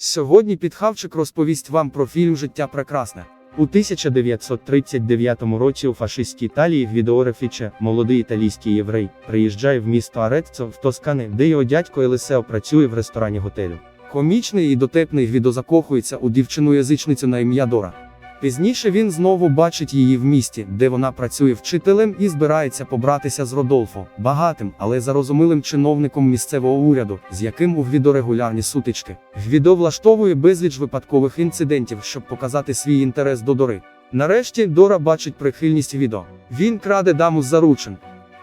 Сьогодні підхавчик розповість вам про фільм Життя прекрасне. У 1939 році у фашистській Італії Гвідо Рефіче, молодий італійський єврей, приїжджає в місто Ареццо в Тоскани, де його дядько Елисео працює в ресторані готелю. Комічний і дотепний Гвідо закохується у дівчину-язичницю на ім'я Дора. Пізніше він знову бачить її в місті, де вона працює вчителем і збирається побратися з Родолфо, багатим, але зарозумілим чиновником місцевого уряду, з яким у Гвідо регулярні сутички. Гвідо влаштовує безліч випадкових інцидентів, щоб показати свій інтерес до Дори. Нарешті Дора бачить прихильність Гвідо. Він краде даму з заручин.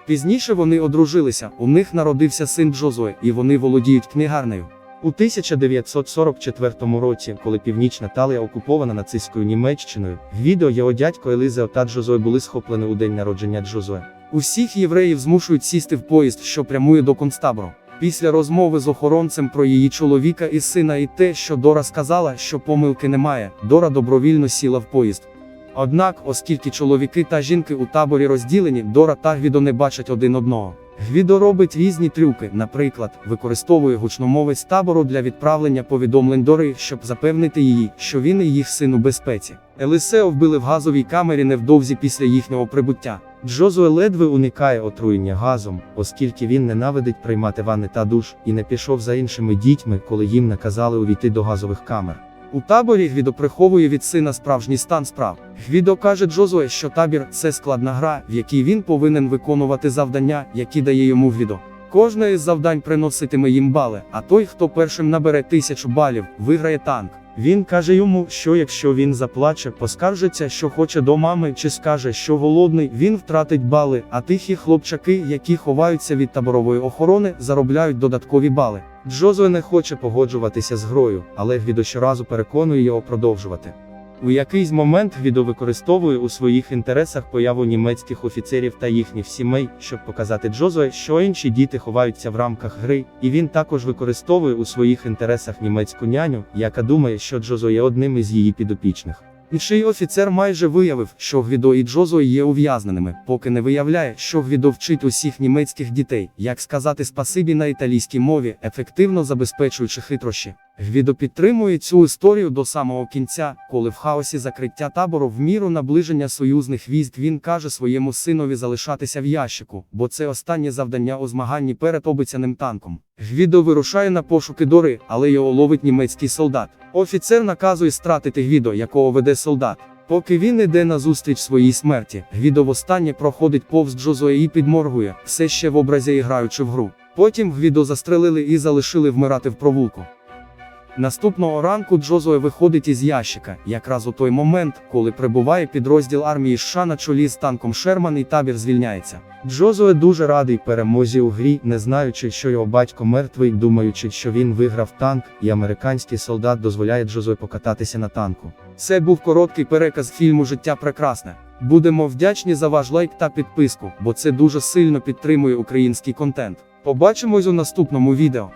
Пізніше вони одружилися, у них народився син Джозуе, і вони володіють книгарнею. У 1944 році, коли північна Талія окупована нацистською Німеччиною, Гвідо, його дядько Елизео та Джозуе були схоплені у день народження Джозуе. Усіх євреїв змушують сісти в поїзд, що прямує до концтабору. Після розмови з охоронцем про її чоловіка і сина і те, що Дора сказала, що помилки немає, Дора добровільно сіла в поїзд. Однак, оскільки чоловіки та жінки у таборі розділені, Дора та Гвідо не бачать один одного. Гвідо робить різні трюки, наприклад, використовує гучномовець табору для відправлення повідомлень Дори, щоб запевнити її, що він і їх син у безпеці. Елисео вбили в газовій камері невдовзі після їхнього прибуття. Джозуе ледве уникає отруєння газом, оскільки він ненавидить приймати ванни та душ, і не пішов за іншими дітьми, коли їм наказали увійти до газових камер. У таборі Гвідо приховує від сина справжній стан справ. Гвідо каже Джозуе, що табір це складна гра, в якій він повинен виконувати завдання, які дає йому Гвідо. Кожне із завдань приноситиме їм бали, а той, хто першим набере тисячу балів, виграє танк. Він каже йому, що якщо він заплаче, поскаржиться, що хоче до мами, чи скаже, що голодний, він втратить бали, а тихі хлопчаки, які ховаються від таборової охорони, заробляють додаткові бали. Джозуе не хоче погоджуватися з грою, але Гвідо щоразу переконує його продовжувати. У якийсь момент Гвідо використовує у своїх інтересах появу німецьких офіцерів та їхніх сімей, щоб показати Джозуе, що інші діти ховаються в рамках гри, і він також використовує у своїх інтересах німецьку няню, яка думає, що Джозуе є одним із її підопічних. Інший офіцер майже виявив, що Гвідо і Джозуе є ув'язненими, поки не виявляє, що Гвідо вчить усіх німецьких дітей, як сказати спасибі на італійській мові, ефективно забезпечуючи хитрощі. Гвідо підтримує цю історію до самого кінця, коли в хаосі закриття табору в міру наближення союзних військ він каже своєму синові залишатися в ящику, бо це останнє завдання у змаганні перед обіцяним танком. Гвідо вирушає на пошуки Дори, але його ловить німецький солдат. Офіцер наказує стратити Гвідо, якого веде солдат. Поки він іде на зустріч своїй смерті, Гвідо востаннє проходить повз Джозуе і підморгує, все ще в образі граючи в гру. Потім Гвідо застрелили і залишили вмирати в провулку. Наступного ранку Джозуе виходить із ящика, якраз у той момент, коли прибуває підрозділ армії США на чолі з танком Шерман і табір звільняється. Джозуе дуже радий перемозі у грі, не знаючи, що його батько мертвий, думаючи, що він виграв танк, і американський солдат дозволяє Джозуе покататися на танку. Це був короткий переказ фільму Життя прекрасне. Будемо вдячні за ваш лайк та підписку, бо це дуже сильно підтримує український контент. Побачимось у наступному відео.